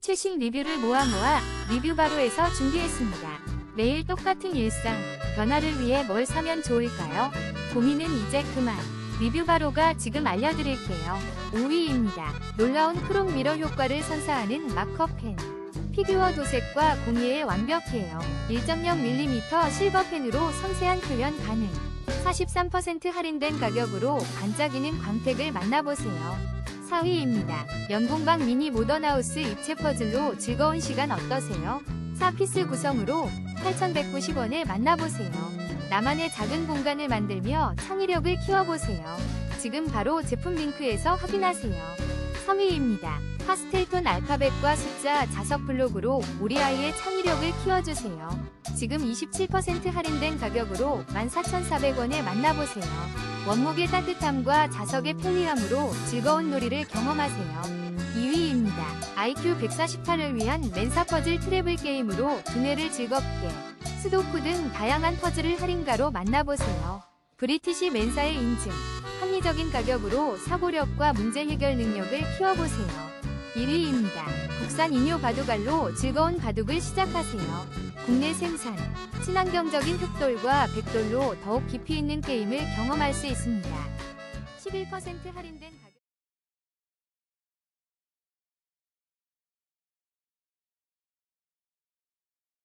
최신 리뷰를 모아 모아 리뷰 바로에서 준비했습니다. 매일 똑같은 일상, 변화를 위해 뭘 사면 좋을까요? 고민은 이제 그만. 리뷰 바로가 지금 알려드릴게요. 5위입니다. 놀라운 크롬 미러 효과를 선사하는 마커 펜. 피규어 도색과 공예에 완벽해요. 1.0mm 실버 펜으로 섬세한 표현 가능. 43% 할인된 가격으로 반짝이는 광택을 만나보세요. 4위입니다. 연봉방 미니 모던하우스 입체 퍼즐로 즐거운 시간 어떠세요? 4피스 구성으로 8,190원에 만나보세요. 나만의 작은 공간을 만들며 창의력을 키워보세요. 지금 바로 제품 링크에서 확인하세요. 3위입니다. 파스텔톤 알파벳과 숫자 자석 블록으로 우리 아이의 창의력을 키워주세요. 지금 27% 할인된 가격으로 14,400원에 만나보세요. 원목의 따뜻함과 자석의 편리함으로 즐거운 놀이를 경험하세요. 2위입니다. IQ 148을 위한 맨사 퍼즐 트래블 게임으로 두뇌를 즐겁게 스도쿠 등 다양한 퍼즐을 할인가로 만나보세요. 브리티시 맨사의 인증, 합리적인 가격으로 사고력과 문제 해결 능력을 키워보세요. 1위입니다. 국산 인효 바둑알로 즐거운 바둑을 시작하세요. 국내 생산, 친환경적인 흑돌과 백돌로 더욱 깊이 있는 게임을 경험할 수 있습니다. 11% 할인된